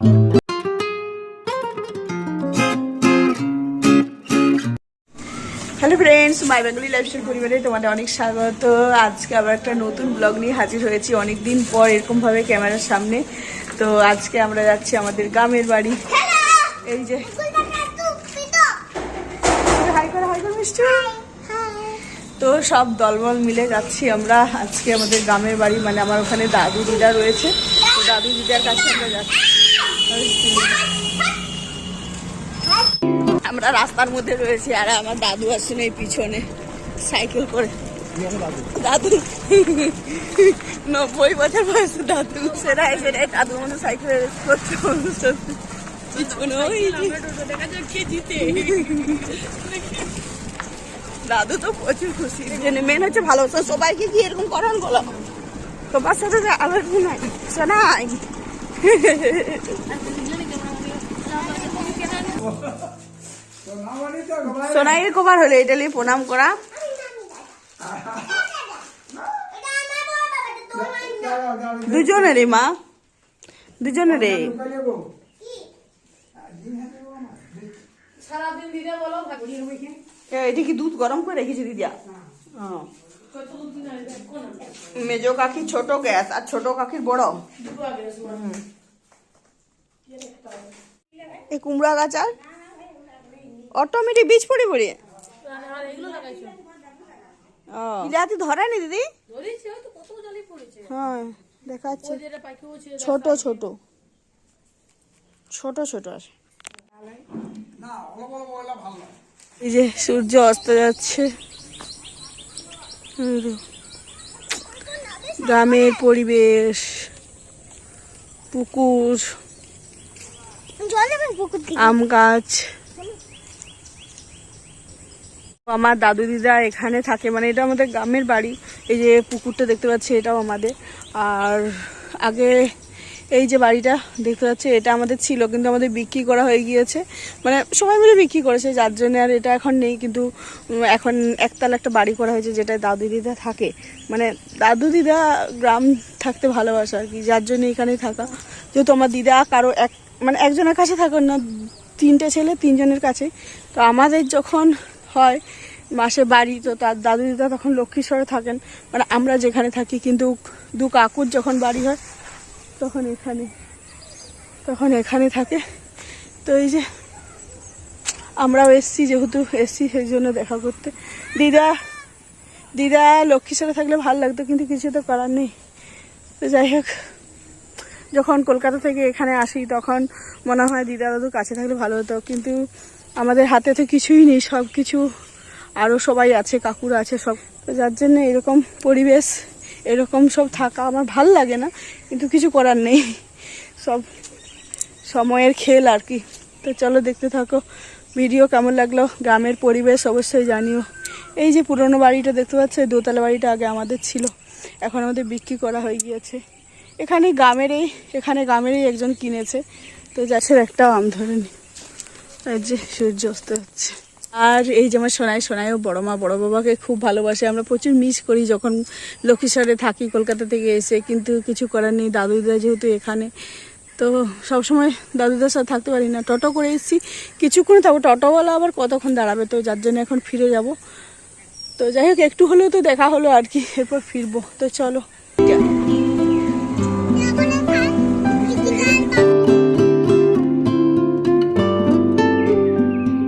Hello friends my Bengali lifestyle পরিবারে তোমাদের অনেক স্বাগত। আজকে আবার একটা নতুন ব্লগ নিয়ে হাজির হয়েছি অনেক দিন পর এরকমভাবে ক্যামেরার সামনে। তো আজকে আমরা যাচ্ছি আমাদের গ্রামের বাড়ি। এই যে। মিষ্টি। তো সব দলবল মিলে যাচ্ছি আমরা আজকে আমাদের গ্রামের বাড়ি মানে আমার ওখানে দাদু দিদা রয়েছে। তো দাদু দিদার কাছে আমরা যাচ্ছি। আমরা রাস্তার মধ্যে রয়েছি আর আমার দাদু আসছেন এই পিছনে। সাইকেল করে। দাদু। নব্বই বছর বয়স দাদু। সেটাই সেটাই দাদু মনে সাইকেল করছে পিছনে দাদু তো প্রচুর খুশি। মেন হচ্ছে ভালোবাসা। সবাইকে কি এরকম করান বলো? তোমার সাথে নাই। শোনাই। সোনাইয়ের কবার হলো এটা নিয়ে প্রণাম করা দুজনেরই মা দুজনেরই এ, এটা কি দুধ গরম করে রেখেছি দিদিয়া হ্যাঁ। মেজো কাকি ছোট গ্যাস আর ছোট কাকির বড় এই কুমড়া গাছ আর অটোমেটিক বীজ পড়ে পড়ে ইলাতি ধরেনি দিদি হ্যাঁ দেখাচ্ছে ছোট ছোট ছোট ছোট আছে এই যে সূর্য অস্ত যাচ্ছে গ্রামের পরিবেশ পুকুর আম গাছ। আমার দাদু দিদা এখানে থাকে মানে এটা আমাদের গ্রামের বাড়ি। এই যে পুকুরটা দেখতে পাচ্ছি এটাও আমাদের। আর আগে এই যে বাড়িটা দেখতে পাচ্ছি, এটা আমাদের ছিল, কিন্তু আমাদের বিক্রি করা হয়ে গিয়েছে। মানে সবাই মিলে বিক্রি করেছে, যার জন্য আর এটা এখন নেই, কিন্তু এখন একতলা একটা বাড়ি করা হয়েছে, যেটায় দাদু দিদা থাকে। মানে দাদু দিদা গ্রাম থাকতে ভালোবাসে আর কি, যার জন্য এখানেই থাকা। যেহেতু আমার দিদা কারও এক মানে একজনের কাছে থাকেন না, তিনটে ছেলে, তিনজনের কাছে। তো আমাদের যখন হয়, মাসে বাড়ি, তো তার দাদু দিদা তখন লক্ষ্মীশ্বরে থাকেন। মানে আমরা যেখানে থাকি, কিন্তু দু কাকুর যখন বাড়ি হয় তখন এখানে তখন এখানে থাকে। তো এই যে আমরাও এসছি, যেহেতু এসছি সেই জন্য দেখা করতে। দিদা দিদা লক্ষ্মীশ্বরে থাকলে ভালো লাগতো, কিন্তু কিছু তো করার নেই। তো যাই হোক, যখন কলকাতা থেকে এখানে আসি, তখন মনে হয় দিদা দাদু কাছে থাকলে ভালো হতো। কিন্তু আমাদের হাতে তো কিছুই নেই সব কিছু আরও সবাই আছে, কাকুরা আছে, সব। যার জন্য এরকম পরিবেশ। এরকম সব থাকা আমার ভালো লাগে না, কিন্তু কিছু করার নেই। সব সময়ের খেল আর কি। তো চলো দেখতে থাকো, ভিডিও কেমন লাগল, গ্রামের পরিবেশ অবশ্যই জানিও। এই যে পুরনো বাড়িটা দেখতে পাচ্ছ দোতলা বাড়িটা আগে আমাদের ছিল, এখন আমাদের বিক্রি করা হয়ে গিয়েছে। এখানে গ্রামেরই এখানে গ্রামেরই একজন কিনেছে, তো গাছের একটা আম ধরে নি। যে সূর্য অস্ত হচ্ছে আর এই যে আমার সোনাই, সোনাইও বড় মা, বড় বাবাকে খুব ভালোবাসে। আমরা প্রচুর মিস করি যখন লক্ষ্মীশ্বরে থাকি কলকাতা থেকে এসে, কিন্তু কিছু করার নেই দাদু দিদা যেহেতু এখানে। তো সবসময় দাদুদার সাথে থাকতে পারি না। টোটো করে এসেছি, কিছুক্ষণ থাকব। টোটোওয়ালা আবার কতক্ষণ দাঁড়াবে? তো যার জন্য এখন ফিরে যাব। তো যাই হোক, একটু হলেও তো দেখা হলো আর কি, এরপর ফিরবো। তো চলো।